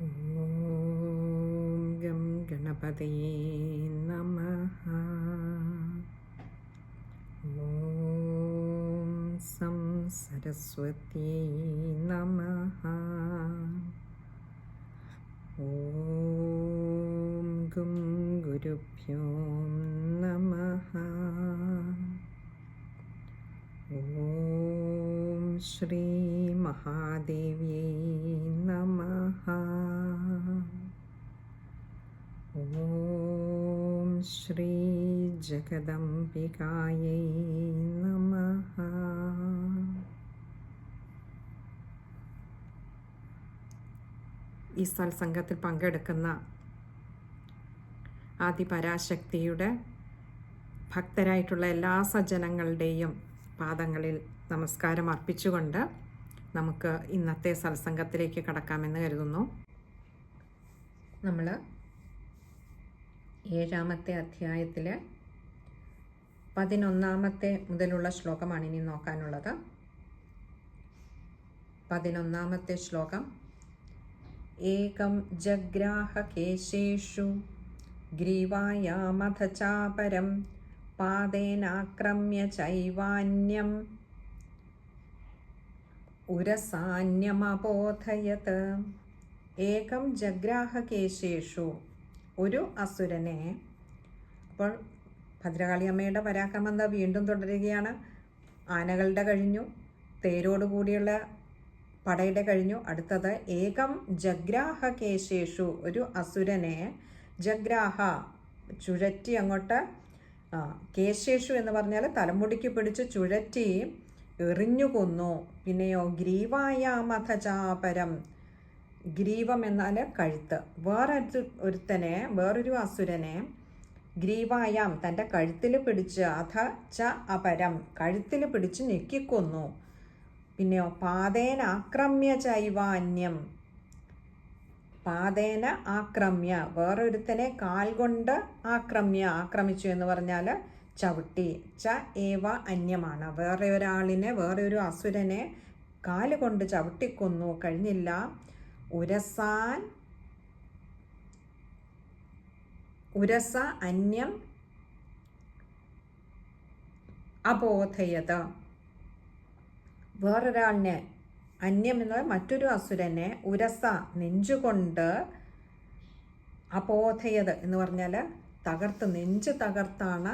ഓം gum ഗണപതേ നമ. ഓം some സരസ്വത്യേ നമ. ഓം ഗും ഗുരുഭ്യോ നമ. ഓം ശ്രീ മഹാദേവ്യേ श्रीजगदम्बिकायै नमः ഈ സത്സംഗത്തിൽ പങ്കെടുക്കുന്ന ആദിപരാശക്തിയുടെ ഭക്തരായിട്ടുള്ള എല്ലാ സജ്ജനങ്ങളുടെയും പാദങ്ങളിൽ നമസ്കാരം അർപ്പിച്ചുകൊണ്ട് നമുക്ക് ഇന്നത്തെ സത്സംഗത്തിലേക്ക് കടക്കാമെന്ന് കരുതുന്നു നമ്മൾ ഏഴാമത്തെ അധ്യായത്തിലെ പതിനൊന്നാമത്തെ മുതലുള്ള ശ്ലോകമാണ് ഇനി നോക്കാനുള്ളത്. പതിനൊന്നാമത്തെ ശ്ലോകം. ഏകം ജഗ്രാഹകേശേഷു ഗ്രീവായാമഥ ചാപരം പാദേനാക്രമ്യ ചൈവാന്യം ഉരസാന്യമബോധയത് ഏകം ജഗ്രാഹകേശേഷു ഒരു അസുരനെ. അപ്പോൾ ഭദ്രകാളി അമ്മയുടെ പരാക്രമം വീണ്ടും തുടരുകയാണ്. ആനകളുടെ കഴിഞ്ഞു. തേരോടുകൂടിയുള്ള പടയുടെ കഴിഞ്ഞു. അടുത്തത് ഏകം ജഗ്രാഹ കേശേഷു ഒരു അസുരനെ. ജഗ്രാഹ ചുഴറ്റി അങ്ങോട്ട് കേശേഷു എന്ന് പറഞ്ഞാൽ തലമുടിക്ക് പിടിച്ച് ചുഴറ്റി എറിഞ്ഞു കൊന്നു. പിന്നെയോ ഗ്രീവായാമഥചാപരം ഗ്രീവം എന്നാൽ കഴുത്ത്. വേറൊരു ഒരുത്തനെ വേറൊരു അസുരനെ ഗ്രീവായാം. തന്റെ കഴുത്തിൽ പിടിച്ച് അധ ച അപരം കഴുത്തിൽ പിടിച്ച് ഞെക്കിക്കൊന്നു. പിന്നെയോ പാതേന ആക്രമ്യ ചൈവാന്യം. പാതേന ആക്രമ്യ. വേറൊരുത്തനെ കാൽ കൊണ്ട് ആക്രമ്യ ആക്രമിച്ചു എന്ന് പറഞ്ഞാൽ ചവിട്ടി. ച ഏവ അന്യമാണ്. വേറെ ഒരാളിനെ വേറെ ഒരു അസുരനെ കാൽ കൊണ്ട് ചവിട്ടിക്കൊന്നു. കഴിഞ്ഞില്ല. ഉരസാൻ ഉരസ അന്യം അബോധയത. വേറൊരാളിനെ അന്യം എന്നത് മറ്റൊരു അസുരനെ ഉരസ നെഞ്ചുകൊണ്ട് അബോധയത് എന്ന് പറഞ്ഞാൽ തകർത്ത് നെഞ്ച് തകർത്താണ്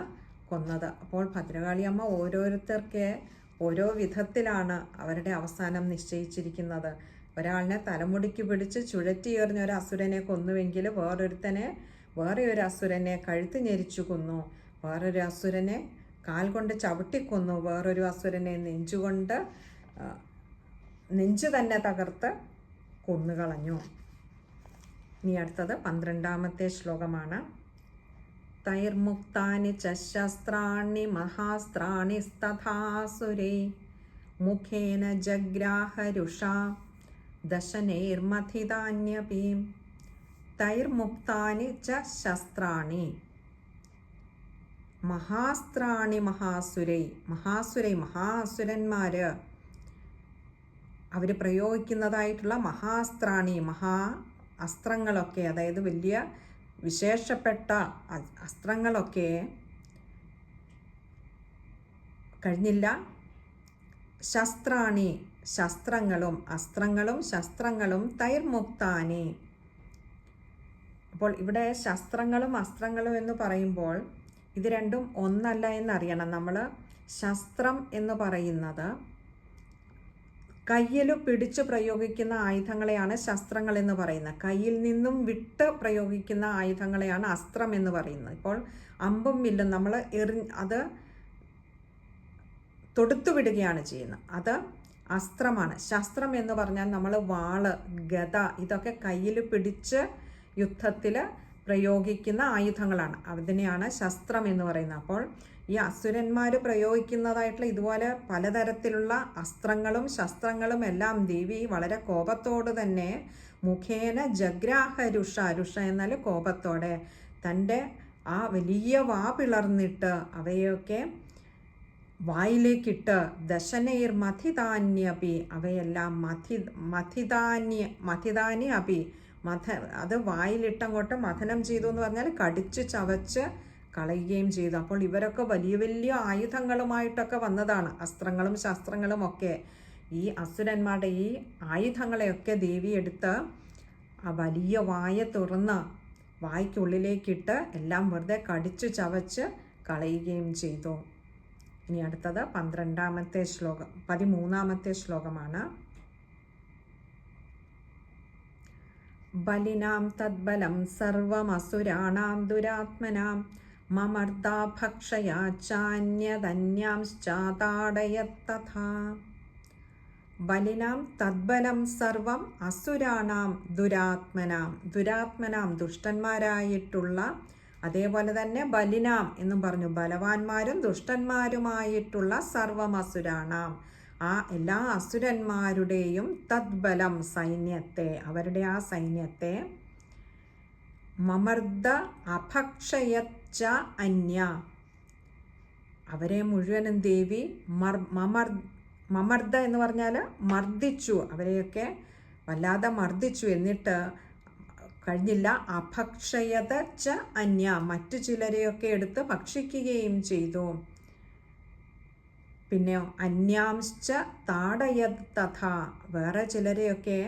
കൊന്നത്. അപ്പോൾ ഭദ്രകാളിയമ്മ ഓരോരുത്തർക്ക് ഓരോ വിധത്തിലാണ് അവരുടെ അവസാനം നിശ്ചയിച്ചിരിക്കുന്നത്. ഒരാളിനെ തലമുടിക്ക് പിടിച്ച് ചുഴറ്റി എറിഞ്ഞ ഒരു അസുരനെ കൊന്നുവെങ്കിൽ വേറൊരുത്തനെ വേറെ ഒരു അസുരനെ കഴുത്ത് ഞെരിച്ചു കൊന്നു. വേറൊരു അസുരനെ കാൽ കൊണ്ട് ചവിട്ടിക്കൊന്നു വേറൊരു അസുരനെ നെഞ്ചുകൊണ്ട് നെഞ്ചു തന്നെ തകർത്ത് കൊന്നുകളഞ്ഞു. ഇനി അടുത്തത് പന്ത്രണ്ടാമത്തെ ശ്ലോകമാണ്. തൈർമുക്താനി ചശസ്ത്രാണി ശസ്ത്രാണി മഹാസ്ത്രാണി തഥാസുരേ മുഖേന ജഗ്രാഹരുഷ. ദശനൈർമഥിതാന്യപി തൈർമുക്താനി ച ശസ്ത്രാണി. മഹാസ്ത്രാണി മഹാസുരൈ മഹാസുരൈ മഹാസുരന്മാർ അവർ പ്രയോഗിക്കുന്നതായിട്ടുള്ള മഹാസ്ത്രാണി മഹാ അസ്ത്രങ്ങളൊക്കെ അതായത് വലിയ വിശേഷപ്പെട്ട അസ്ത്രങ്ങളൊക്കെ കഴിഞ്ഞില്ല. ശസ്ത്രാണി ശസ്ത്രങ്ങളും അസ്ത്രങ്ങളും ശസ്ത്രങ്ങളും തൈർമുക്താനി. അപ്പോൾ ഇവിടെ ശസ്ത്രങ്ങളും അസ്ത്രങ്ങളും എന്ന് പറയുമ്പോൾ ഇത് രണ്ടും ഒന്നല്ല എന്നറിയണം. നമ്മൾ ശസ്ത്രം എന്ന് പറയുന്നത് കയ്യിൽ പിടിച്ച് പ്രയോഗിക്കുന്ന ആയുധങ്ങളെയാണ് ശസ്ത്രങ്ങൾ എന്ന് പറയുന്നത്. കയ്യിൽ നിന്നും വിട്ട് പ്രയോഗിക്കുന്ന ആയുധങ്ങളെയാണ് അസ്ത്രം എന്ന് പറയുന്നത്. ഇപ്പോൾ അമ്പും വില്ലും നമ്മൾ എറി അത് തൊടുത്തു വിടുകയാണ് ചെയ്യുന്നത്. അത് അസ്ത്രമാണ്. ശസ്ത്രം എന്ന് പറഞ്ഞാൽ നമ്മൾ വാൾ ഗത ഇതൊക്കെ കയ്യിൽ പിടിച്ച് യുദ്ധത്തിൽ പ്രയോഗിക്കുന്ന ആയുധങ്ങളാണ്. അതിനെയാണ് ശസ്ത്രം എന്ന് പറയുന്നത്. അപ്പോൾ ഈ അസുരന്മാർ പ്രയോഗിക്കുന്നതായിട്ടുള്ള ഇതുപോലെ പലതരത്തിലുള്ള അസ്ത്രങ്ങളും ശസ്ത്രങ്ങളും എല്ലാം ദേവി വളരെ കോപത്തോട് തന്നെ മുഖേന ജഗ്രാഹ രുഷ രുഷ എന്നാൽ കോപത്തോടെ തന്റെ ആ വലിയ വാ പിളർന്നിട്ട് അവയൊക്കെ വായിലേക്കിട്ട് ദശനൈർ മഥിതാന്യപി അവയെല്ലാം മഥി മഥിതാന്യ മഥിതാനി അപി മഥ അത് വായിലിട്ടങ്ങോട്ട് മഥനം ചെയ്തു എന്ന് പറഞ്ഞാൽ കടിച്ച് ചവച്ച് കളയുകയും ചെയ്തു. അപ്പോൾ ഇവരൊക്കെ വലിയ വലിയ ആയുധങ്ങളുമായിട്ടൊക്കെ വന്നതാണ്. അസ്ത്രങ്ങളും ശാസ്ത്രങ്ങളും ഒക്കെ. ഈ അസുരന്മാരുടെ ഈ ആയുധങ്ങളെയൊക്കെ ദേവി എടുത്ത് ആ വലിയ വായ തുറന്ന് വായ്ക്കുള്ളിലേക്കിട്ട് എല്ലാം വെറുതെ കടിച്ചു ചവച്ച് കളയുകയും ചെയ്തു. ഇനി അടുത്തത് പന്ത്രണ്ടാമത്തെ ശ്ലോകം പതിമൂന്നാമത്തെ ശ്ലോകമാണ്. ബലിനാം തദ്ബലം സർവമസുരാണാം ദുരാത്മനാം ബലിനാം തദ്ബലം സർവം അസുരാണാം ദുരാത്മനാം ദുരാത്മനാം ദുഷ്ടന്മാരായിട്ടുള്ള അതേപോലെ തന്നെ ബലിനാം എന്നും പറഞ്ഞു. ബലവാന്മാരും ദുഷ്ടന്മാരുമായിട്ടുള്ള സർവമസുരാണാം. ആ എല്ലാ അസുരന്മാരുടെയും തദ്ബലം സൈന്യത്തെ അവരുടെ ആ സൈന്യത്തെ മമർദ്ദ അഭക്ഷയച്ച അന്യ. അവരെ മുഴുവനും ദേവി മർ മമർ മമർദ്ദ എന്ന് പറഞ്ഞാൽ മർദ്ദിച്ചു. അവരെയൊക്കെ വല്ലാതെ മർദ്ദിച്ചു. എന്നിട്ട് കഴിഞ്ഞില്ല. അഭക്ഷയത ച അന്യ. മറ്റു ചിലരെയൊക്കെ എടുത്ത് ഭക്ഷിക്കുകയും ചെയ്തു. പിന്നെ അന്യാംശ്ച താടയത് തഥ. വേറെ ചിലരെയൊക്കെ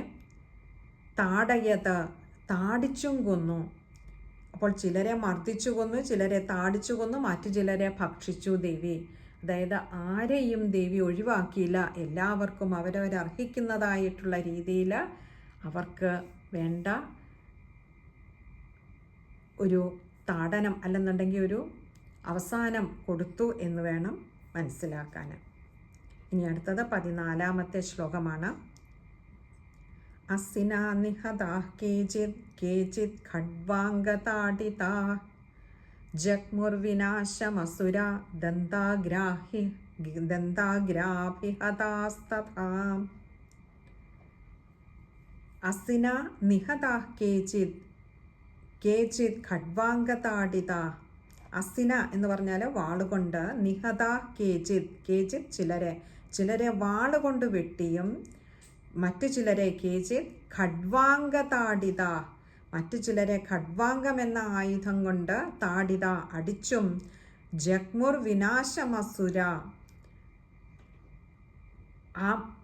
താടയത് താടിച്ചും കൊന്നു. അപ്പോൾ ചിലരെ മർദ്ദിച്ചു കൊന്നു ചിലരെ താടിച്ചു കൊന്നു മറ്റു ചിലരെ ഭക്ഷിച്ചു ദേവി. അതായത് ആരെയും ദേവി ഒഴിവാക്കിയില്ല. എല്ലാവർക്കും അവരവരർഹിക്കുന്നതായിട്ടുള്ള രീതിയിൽ അവർക്ക് വേണ്ട ഒരു താടനം അല്ലെന്നുണ്ടെങ്കിൽ ഒരു അവസാനം കൊടുത്തു എന്ന് വേണം മനസ്സിലാക്കാൻ. ഇനി അടുത്തത് പതിനാലാമത്തെ ശ്ലോകമാണ്. അസിനാ നിഹതാ കേചിത് കേചിത് കേചിത് കേചിത് ഖഡ്വാംഗതാടിത. അസിന എന്ന് പറഞ്ഞാൽ വാളുകൊണ്ട് നിഹത കേചിത്. കേചിത് ചിലരെ. ചിലരെ വാളുകൊണ്ട് വെട്ടിയും മറ്റു ചിലരെ കേചിത് ഖഡ്വാംഗതാടിത. മറ്റു ചിലരെ ഖഡ്വാംഗം എന്ന ആയുധം കൊണ്ട് താടിത. അടിച്ചും ജഗ്മുർ വിനാശമസുര. ആ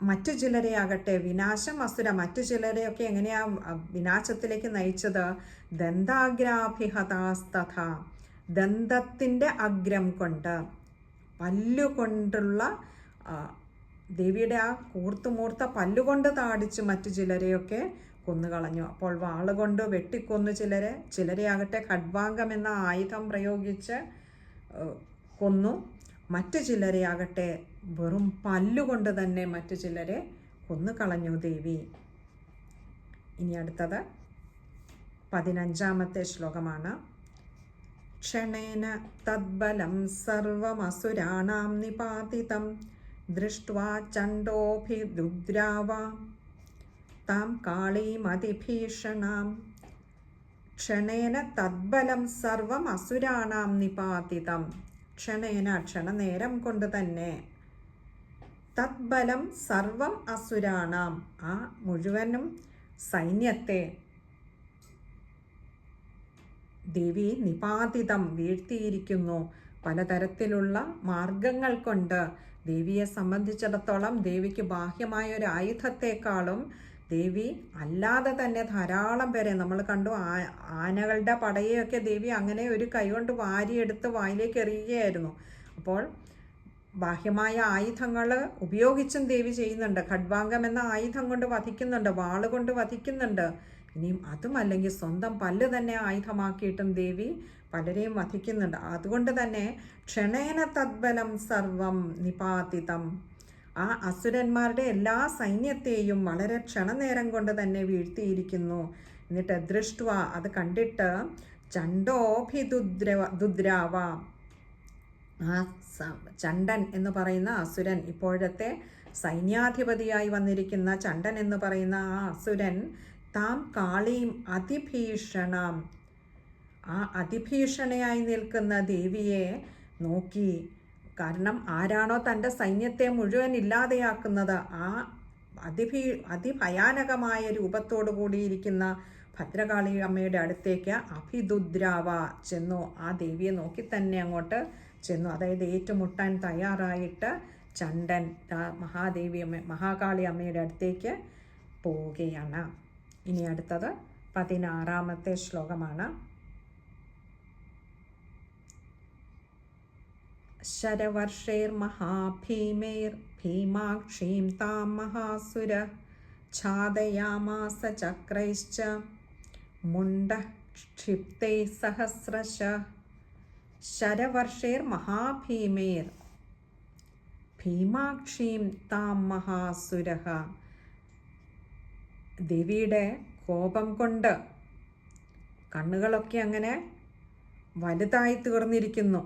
മറ്റു ചിലരെ ആകട്ടെ വിനാശം അസുര മറ്റു ചിലരെയൊക്കെ എങ്ങനെയാ വിനാശത്തിലേക്ക് നയിച്ചത്? ദന്താഗ്രാഭിഹതാസ്തഥ ദന്തത്തിന്റെ അഗ്രം കൊണ്ട്. പല്ലുകൊണ്ടുള്ള ദേവിയുടെ ആ കൂർത്തുമൂർത്ത പല്ലുകൊണ്ട് താടിച്ച് മറ്റു ചിലരെയൊക്കെ കൊന്നുകളഞ്ഞു. അപ്പോൾ വാളുകൊണ്ട് വെട്ടിക്കൊന്നു ചിലരെ ചിലരെ ആകട്ടെ ഖഡ്വാംഗം എന്ന ആയുധം പ്രയോഗിച്ച് കൊന്നു. മറ്റു ചിലരെ ആകട്ടെ വെറും പല്ലുകൊണ്ട് തന്നെ മറ്റു ചിലരെ കൊന്നു കളഞ്ഞു ദേവി. ഇനി അടുത്തത് പതിനഞ്ചാമത്തെ ശ്ലോകമാണ്. ക്ഷണേന തദ്ബലം സർവമസുരാണാം നിപാതിതം ദൃഷ്ട്വാ ചണ്ഡോഭിരുദ്രാവ. താം കാളീമതിഭീഷണാം. ക്ഷണേന തദ്ബലം സർവം അസുരാണാം നിപാതിതം. ക്ഷണേന ക്ഷണനേരം കൊണ്ട് തന്നെ തദ്ബലം സർവം അസുരാണാം. ആ മുഴുവനും സൈന്യത്തെ ദേവി നിപാതിതം വീഴ്ത്തിയിരിക്കുന്നു. പലതരത്തിലുള്ള മാർഗങ്ങൾ കൊണ്ട് ദേവിയെ സംബന്ധിച്ചിടത്തോളം ദേവിക്ക് ബാഹ്യമായ ഒരു ആയുധത്തെക്കാളും ദേവി അല്ലാതെ തന്നെ ധാരാളം പേരെ നമ്മൾ കണ്ടു. ആനകളുടെ പടയെയൊക്കെ ദേവി അങ്ങനെ ഒരു കൈ കൊണ്ട് വാരിയെടുത്ത് വായിലേക്ക് എറിയുകയായിരുന്നു. അപ്പോൾ ബാഹ്യമായ ആയുധങ്ങൾ ഉപയോഗിച്ചും ദേവി ചെയ്യുന്നുണ്ട്. ഖഡ്വാംഗം എന്ന ആയുധം കൊണ്ട് വധിക്കുന്നുണ്ട്. വാളുകൊണ്ട് വധിക്കുന്നുണ്ട്. ഇനിയും അതുമല്ലെങ്കിൽ സ്വന്തം പല്ല് തന്നെ ആയുധമാക്കിയിട്ടും ദേവി പലരെയും വധിക്കുന്നുണ്ട്. അതുകൊണ്ട് തന്നെ ക്ഷണേന തദ്ബലം സർവം നിപാതിതം. ആ അസുരന്മാരുടെ എല്ലാ സൈന്യത്തെയും വളരെ ക്ഷണനേരം കൊണ്ട് തന്നെ വീഴ്ത്തിയിരിക്കുന്നു. എന്നിട്ട് ദൃഷ്ടുവ അത് കണ്ടിട്ട് ചണ്ടോഭിദുദ്രവ ദുദ്രാവ ആ ചണ്ടൻ എന്ന് പറയുന്ന അസുരൻ ഇപ്പോഴത്തെ സൈന്യാധിപതിയായി വന്നിരിക്കുന്ന ചണ്ടൻ എന്ന് പറയുന്ന ആ അസുരൻ താം കാളിയും അതിഭീഷണം. ആ അതിഭീഷണയായി നിൽക്കുന്ന ദേവിയെ നോക്കി കാരണം ആരാണോ തന്റെ സൈന്യത്തെ മുഴുവൻ ഇല്ലാതെയാക്കുന്നത് ആ അതിഭീ അതിഭയാനകമായ രൂപത്തോടു കൂടിയിരിക്കുന്ന ഭദ്രകാളി അമ്മയുടെ അടുത്തേക്ക് അഭിദുദ്രാവ ചെന്നു. ആ ദേവിയെ നോക്കി തന്നെ അങ്ങോട്ട് ചെന്നു. അതായത് ഏറ്റുമുട്ടാൻ തയ്യാറായിട്ട് ചണ്ടൻ മഹാദേവി അമ്മ മഹാകാളി അമ്മയുടെ അടുത്തേക്ക് പോവുകയാണ്. ഇനി അടുത്തത് പതിനാറാമത്തെ ശ്ലോകമാണ്. ശരവർഷൈർമഹാഭീമൈർ ഭീമാക്ഷീം താം മഹാസുര ഛാദയാമാസ ചക്രൈശ്ച മുണ്ടക്ഷിപ്തൈ സഹസ്രശ ശരവർഷേർ മഹാഭീമേർ ഭീമാക്ഷീം താം മഹാസുര ദേവിയുടെ കോപം കൊണ്ട് കണ്ണുകളൊക്കെ അങ്ങനെ വലുതായി തീർന്നിരിക്കുന്നു.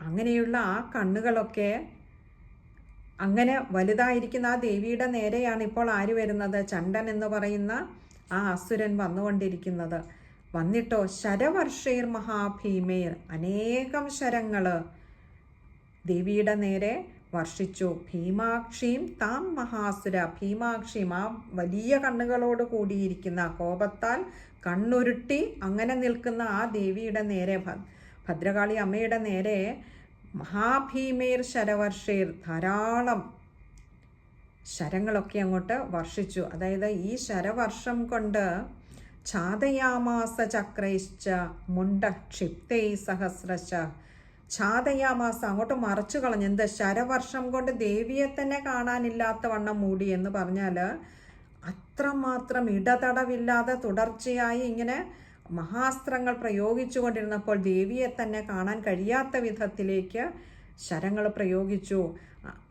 അങ്ങനെയുള്ള ആ കണ്ണുകളൊക്കെ അങ്ങനെ വലുതായിരിക്കുന്ന ആ ദേവിയുടെ നേരെയാണ് ഇപ്പോൾ ആര് വരുന്നത്? ചണ്ടൻ എന്ന് പറയുന്ന ആ അസുരൻ വന്നുകൊണ്ടിരിക്കുന്നത്. വന്നിട്ടോ ശരവർഷേർ മഹാഭീമേർ അനേകം ശരങ്ങൾ ദേവിയുടെ നേരെ വർഷിച്ചു. ഭീമാക്ഷിയും താം മഹാസുര ഭീമാക്ഷിയും ആ വലിയ കണ്ണുകളോട് കൂടിയിരിക്കുന്ന കോപത്താൽ കണ്ണുരുട്ടി അങ്ങനെ നിൽക്കുന്ന ആ ദേവിയുടെ നേരെ ഭദ്രകാളി അമ്മയുടെ നേരെ മഹാഭീമേർ ശരവർഷേർ ധാരാളം ശരങ്ങളൊക്കെ അങ്ങോട്ട് വർഷിച്ചു. അതായത് ഈ ശരവർഷം കൊണ്ട് ഛാതയാമാസ ചക്രൈശ്ച മുണ്ട ക്ഷിപ്തൈ സഹസ്രശ. ഛാതയാമാസ അങ്ങോട്ട് മറച്ചു കളഞ്ഞു. എന്ത്? ശരവർഷം കൊണ്ട് ദേവിയെ തന്നെ കാണാനില്ലാത്ത വണ്ണം മൂടി എന്ന് പറഞ്ഞാൽ അത്രമാത്രം ഇടതടവില്ലാതെ തുടർച്ചയായി ഇങ്ങനെ മഹാസ്ത്രങ്ങൾ പ്രയോഗിച്ചുകൊണ്ടിരുന്നപ്പോൾ ദേവിയെ തന്നെ കാണാൻ കഴിയാത്ത വിധത്തിലേക്ക് ശരങ്ങൾ പ്രയോഗിച്ചു.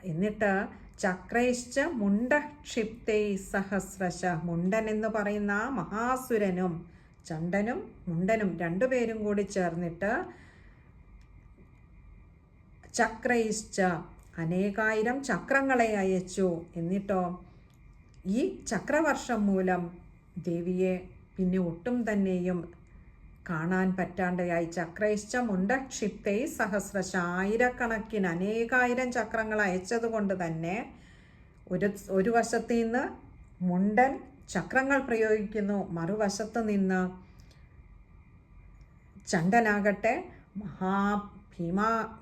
എന്നിട്ട് ചക്രൈശ്ച മുണ്ട ക്ഷിപ്തൈ സഹസ്രശ. മുണ്ടൻ എന്ന് പറയുന്ന മഹാസുരനും ചണ്ടനും മുണ്ടനും രണ്ടുപേരും കൂടി ചേർന്നിട്ട് ചക്രൈശ്ച അനേകായിരം ചക്രങ്ങളെ അയച്ചു. എന്നിട്ടോ ഈ ചക്രവർഷം മൂലം ദേവിയെ പിന്നെ ഒട്ടും തന്നെയും കാണാൻ പറ്റാണ്ടയായി. ചക്രൈശ്ച മുണ്ടക്ഷിപ്തൈ സഹസ്രശ ആയിരക്കണക്കിന് അനേകായിരം ചക്രങ്ങൾ അയച്ചതുകൊണ്ട് തന്നെ ഒരു ഒരു വശത്തു നിന്ന് മുണ്ടൻ ചക്രങ്ങൾ പ്രയോഗിക്കുന്നു. മറുവശത്ത് നിന്ന് ചണ്ടനാകട്ടെ മഹാ ഭീമ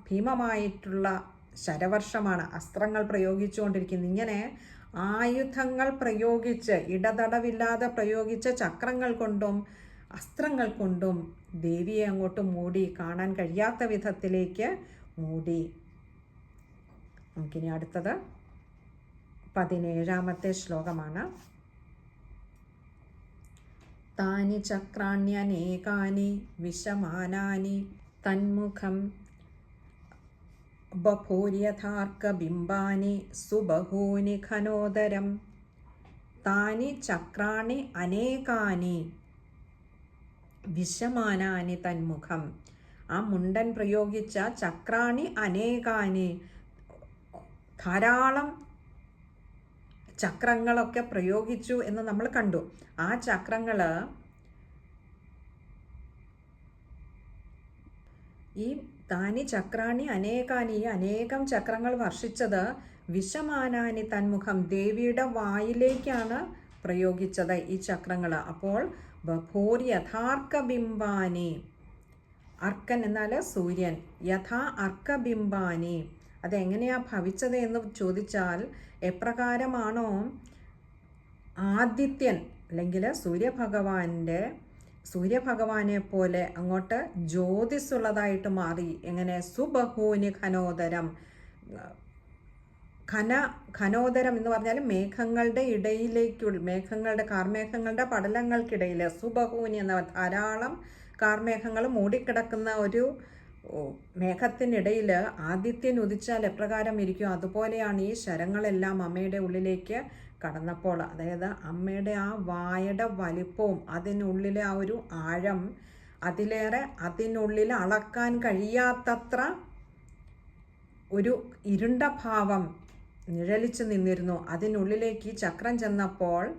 ഭീമമായിട്ടുള്ള ശരവർഷമാണ് അസ്ത്രങ്ങൾ പ്രയോഗിച്ചുകൊണ്ടിരിക്കുന്നത്. ഇങ്ങനെ ആയുധങ്ങൾ പ്രയോഗിച്ച് ഇടതടവില്ലാതെ പ്രയോഗിച്ച ചക്രങ്ങൾ കൊണ്ടും അസ്ത്രങ്ങൾ കൊണ്ടും ദേവിയെ അങ്ങോട്ട് മൂടി കാണാൻ കഴിയാത്ത വിധത്തിലേക്ക് മൂടി. നമുക്കിനി അടുത്തത് പതിനേഴാമത്തെ ശ്ലോകമാണ്. താനി ചക്രാണ്യനേകാനി വിഷമാനാനി തന്മുഖം ബഭൂര്യഥാർക്കബിംബാനി സുബഹൂനി ഖനോദരം താനി ചക്രാണി അനേകാനി വിഷമാനാനി തന്മുഖം. ആ മുണ്ടൻ പ്രയോഗിച്ച ചക്രാണി അനേകാനി. ധാരാളം ചക്രങ്ങളൊക്കെ പ്രയോഗിച്ചു എന്ന് നമ്മൾ കണ്ടു. ആ ചക്രങ്ങൾ ഈ താനി ചക്രാണി അനേകാനി അനേകം ചക്രങ്ങൾ വർഷിച്ചത് വിഷമാനാനി തന്മുഖം ദേവിയുടെ വായിലേക്കാണ് പ്രയോഗിച്ചത് ഈ ചക്രങ്ങൾ അപ്പോൾ ബഭൂർ അർക്കൻ എന്നാൽ സൂര്യൻ. യഥാ അർക്കബിംബാനെ. അതെങ്ങനെയാ ഭവിച്ചത് എന്ന് ചോദിച്ചാൽ എപ്രകാരമാണോ? ആദിത്യൻ അല്ലെങ്കിൽ സൂര്യഭഗവാന്റെ സൂര്യഭഗവാനെ പോലെ അങ്ങോട്ട് ജ്യോതിസുള്ളതായിട്ട് മാറി. എങ്ങനെ? സുബഹൂനി ഖനോദരം ഖന ഖനോദരം എന്ന് പറഞ്ഞാൽ മേഘങ്ങളുടെ ഇടയിലേക്കുള്ള മേഘങ്ങളുടെ കാർമേഘങ്ങളുടെ പടലങ്ങൾക്കിടയിൽ സുബഹൂനി എന്ന ധാരാളം കാർമേഘങ്ങൾ മൂടിക്കിടക്കുന്ന ഒരു മേഘത്തിനിടയിൽ ആദിത്യൻ ഉദിച്ചാൽ എപ്രകാരം ഇരിക്കും? അതുപോലെയാണ് ഈ ശരങ്ങളെല്ലാം അമ്മയുടെ ഉള്ളിലേക്ക് കടന്നപ്പോൾ. അതായത് അമ്മയുടെ ആ വായയുടെ വലിപ്പവും അതിനുള്ളിലെ ആ ഒരു ആഴം അതിലേറെ അതിനുള്ളിൽ അളക്കാൻ കഴിയാത്തത്ര ഒരു ഇരുണ്ട ഭാവം നിഴലിച്ചു നിന്നിരുന്നു. അതിനുള്ളിലേക്ക് ചക്രം ചെന്നപ്പോൾ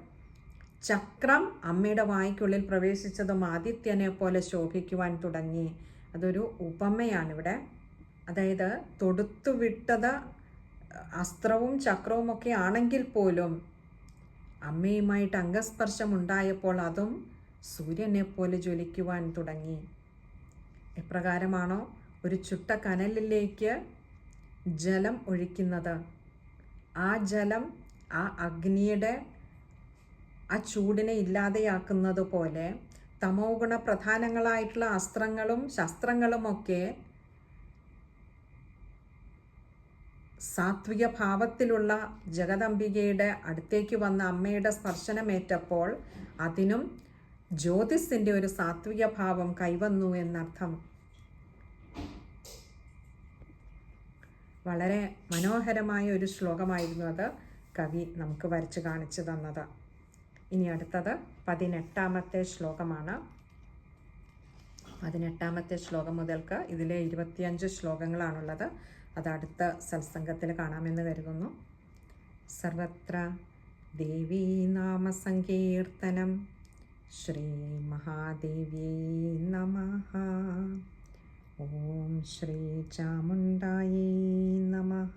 ചക്രം അമ്മയുടെ വായ്ക്കുള്ളിൽ പ്രവേശിച്ചതും ആദിത്യനെ പോലെ ശോഭിക്കുവാൻ തുടങ്ങി. അതൊരു ഉപമയാണ് ഇവിടെ. അതായത് തൊടുത്തുവിട്ടത് അസ്ത്രവും ചക്രവും ഒക്കെ ആണെങ്കിൽ പോലും അമ്മയുമായിട്ട് അംഗസ്പർശം ഉണ്ടായപ്പോൾ അതും സൂര്യനെ പോലെ ജ്വലിക്കുവാൻ തുടങ്ങി. എപ്രകാരമാണോ ഒരു ചുട്ട കനലിലേക്ക് ജലം ഒഴിക്കുന്നത്? ആ ജലം ആ അഗ്നിയുടെ ആ ചൂടിനെ ഇല്ലാതെയാക്കുന്നത് പോലെ തമോ ഗുണ പ്രധാനങ്ങളായിട്ടുള്ള അസ്ത്രങ്ങളും ശസ്ത്രങ്ങളുമൊക്കെ സാത്വിക ഭാവത്തിലുള്ള ജഗദംബികയുടെ അടുത്തേക്ക് വന്ന അമ്മയുടെ സ്പർശനമേറ്റപ്പോൾ അതിനും ജ്യോതിസിന്റെ ഒരു സാത്വിക ഭാവം കൈവന്നു എന്നർത്ഥം വളരെ മനോഹരമായ ഒരു ശ്ലോകമായിരുന്നു അത് കവി നമുക്ക് വരച്ച് കാണിച്ചു തന്നത്. ഇനി അടുത്തത് പതിനെട്ടാമത്തെ ശ്ലോകമാണ്. പതിനെട്ടാമത്തെ ശ്ലോകം മുതൽക്ക് ഇതിലെ ഇരുപത്തിയഞ്ച് ശ്ലോകങ്ങളാണുള്ളത്. അത് അടുത്ത സത്സംഗത്തിൽ കാണാമെന്ന് കരുതുന്നു. സർവത്ര ദേവീ നാമസങ്കീർത്തനം ശ്രീ മഹാദേവ്യൈ നമഃ. ഓം ശ്രീ ചാമുണ്ടായി നമഃ.